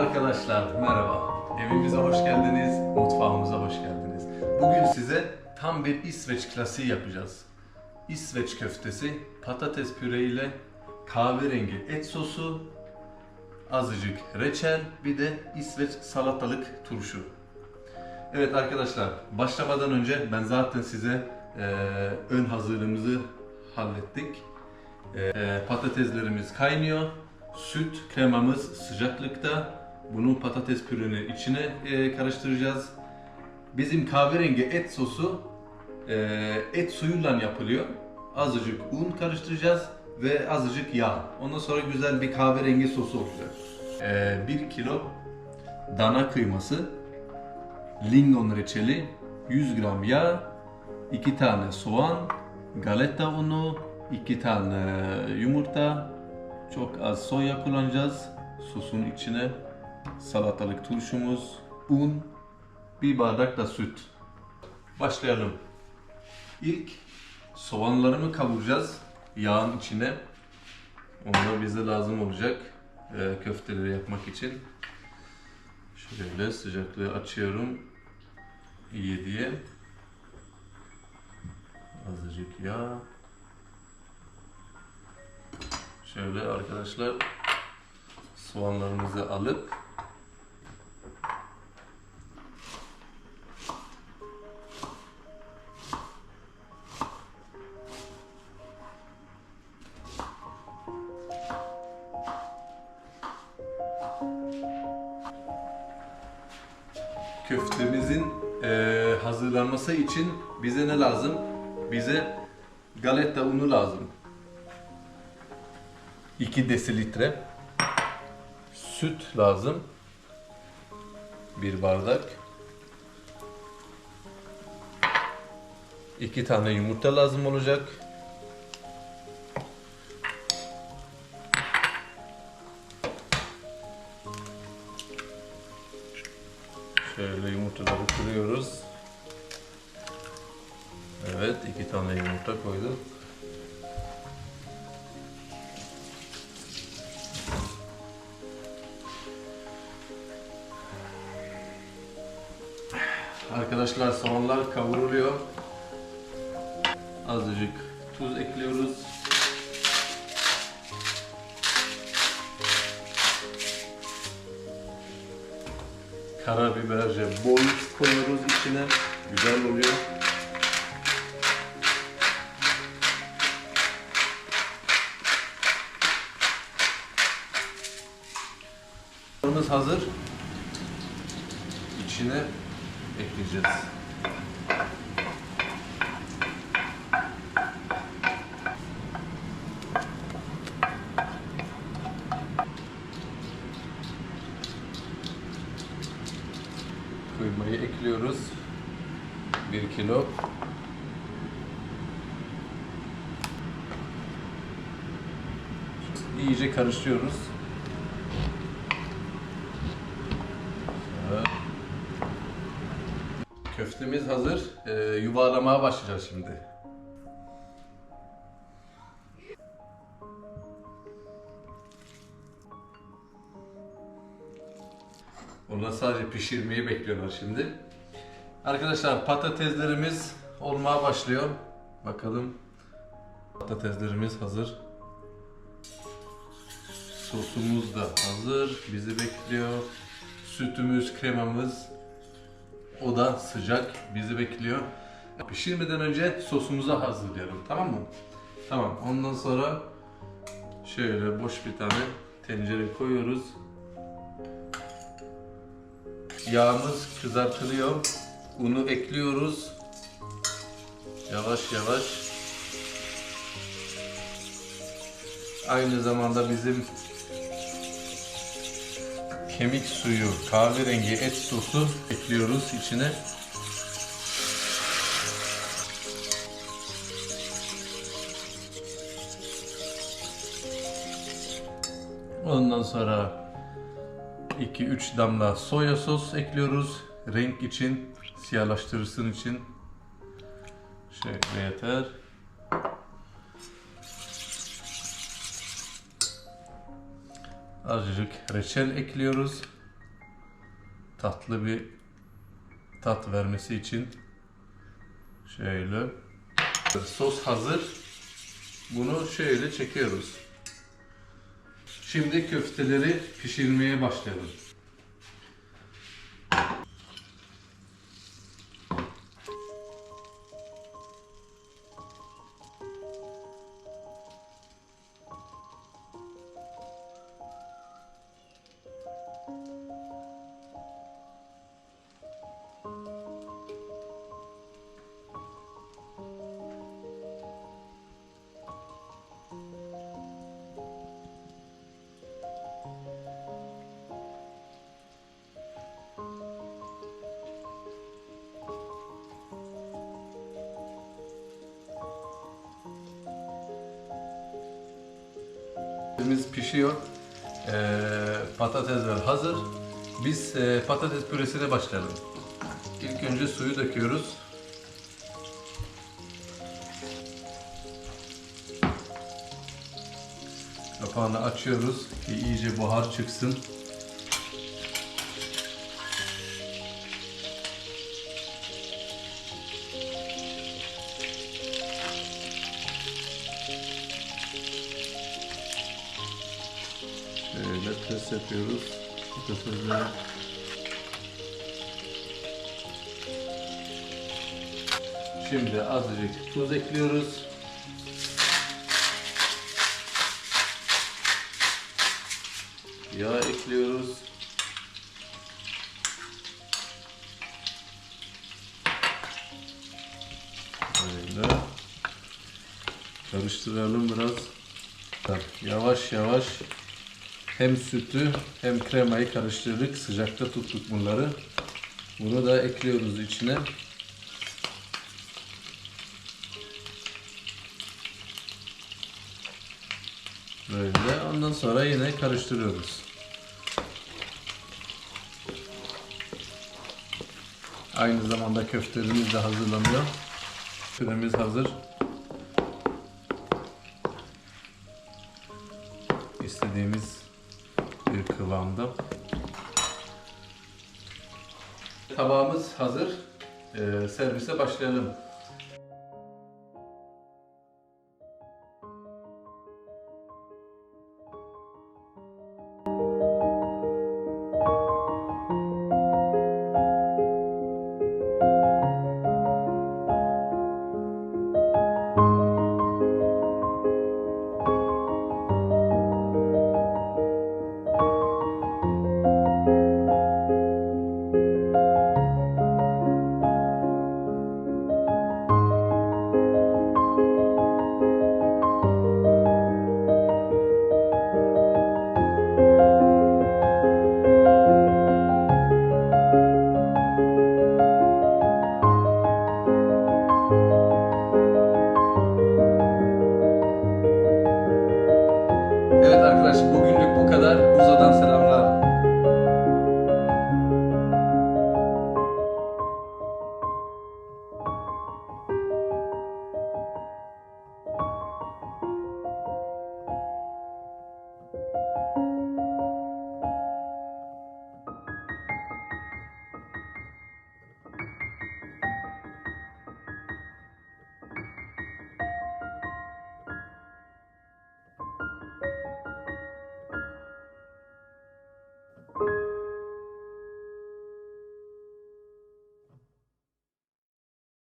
Arkadaşlar merhaba. Evimize hoş geldiniz, mutfağımıza hoş geldiniz. Bugün size tam bir İsveç klasiği yapacağız. İsveç köftesi, patates püreyle kahverengi et sosu, azıcık reçel, bir de İsveç salatalık turşu. Evet arkadaşlar, başlamadan önce ben zaten size eee, ön hazırlığımızı hallettik. Eee, patateslerimiz kaynıyor. Süt kremamız sıcaklıkta. Bunu patates pürenin içine eee, karıştıracağız. Bizim kahverengi et sosu eee, et suyuyla yapılıyor. Azıcık un karıştıracağız ve azıcık yağ. Ondan sonra güzel bir kahverengi sosu olacak. 1 kilo dana kıyması, lingon reçeli, 100 gram yağ, 2 tane soğan, galeta unu, 2 tane yumurta, çok az soya kullanacağız. Sosun içine salatalık turşumuz, un, bir bardak da süt. Başlayalım. İlk soğanlarımı kavuracağız yağın içine. Onlar bize lazım olacak e, köfteleri yapmak için. Şöyle sıcaklığı açıyorum. İyi. Azıcık yağ. Şöyle arkadaşlar soğanlarımızı alıp köftemizin eee, hazırlanması için bize ne lazım? Bize galeta unu lazım. 2 desilitre süt lazım. Bir bardak. 2 tane yumurta lazım olacak. Şöyle yumurtaları kırıyoruz. Evet, iki tane yumurta koyduk. Arkadaşlar soğanlar kavruluyor. Azıcık tuz ekliyoruz. Karabiberce bol koyuyoruz içine. Güzel oluyor. Hazır. İçine ekleyeceğiz. Kıymayı ekliyoruz. 1 kilo. İyice karıştırıyoruz. Köftemiz hazır. Ee, yuvarlamaya başlayacağız şimdi. Onlar sadece pişirmeyi bekliyorlar şimdi. Arkadaşlar patateslerimiz olmaya başlıyor. Bakalım. Patateslerimiz hazır. Sosumuz da hazır. Bizi bekliyor. Sütümüz, kremamız o da sıcak. Bizi bekliyor. Pişirmeden önce sosumuzu hazırlayalım. Tamam mı? Tamam. Ondan sonra şöyle boş bir tane tencere koyuyoruz. Yağımız kızartılıyor. Unu ekliyoruz. Yavaş yavaş. Aynı zamanda bizim kemik suyu, kahverengi et sosu ekliyoruz içine. Ondan sonra 2-3 damla soya sos ekliyoruz. Renk için, siyahlaştırırsın için. Şöyle yeter. Azıcık reçel ekliyoruz. tatlı bir tat vermesi için şöyle sos hazır. Bunu şöyle çekiyoruz. Şimdi köfteleri pişirmeye başlayalım. Köftemiz pişiyor. Ee, patatesler hazır. Biz e, patates püresine başlayalım. İlk önce suyu döküyoruz. Kapağını açıyoruz ki iyice buhar çıksın. Şöyle pres yapıyoruz. Patatesleri. Şimdi azıcık tuz ekliyoruz. Yağ ekliyoruz. Böyle. Karıştıralım biraz. Yavaş yavaş hem sütü hem kremayı karıştırdık. Sıcakta tuttuk bunları. Bunu da ekliyoruz içine. Böyle. Ondan sonra yine karıştırıyoruz. Aynı zamanda köftelerimiz de hazırlanıyor. Köftemiz hazır. İstediğimiz kıvamda. Tabağımız hazır. Ee, servise başlayalım.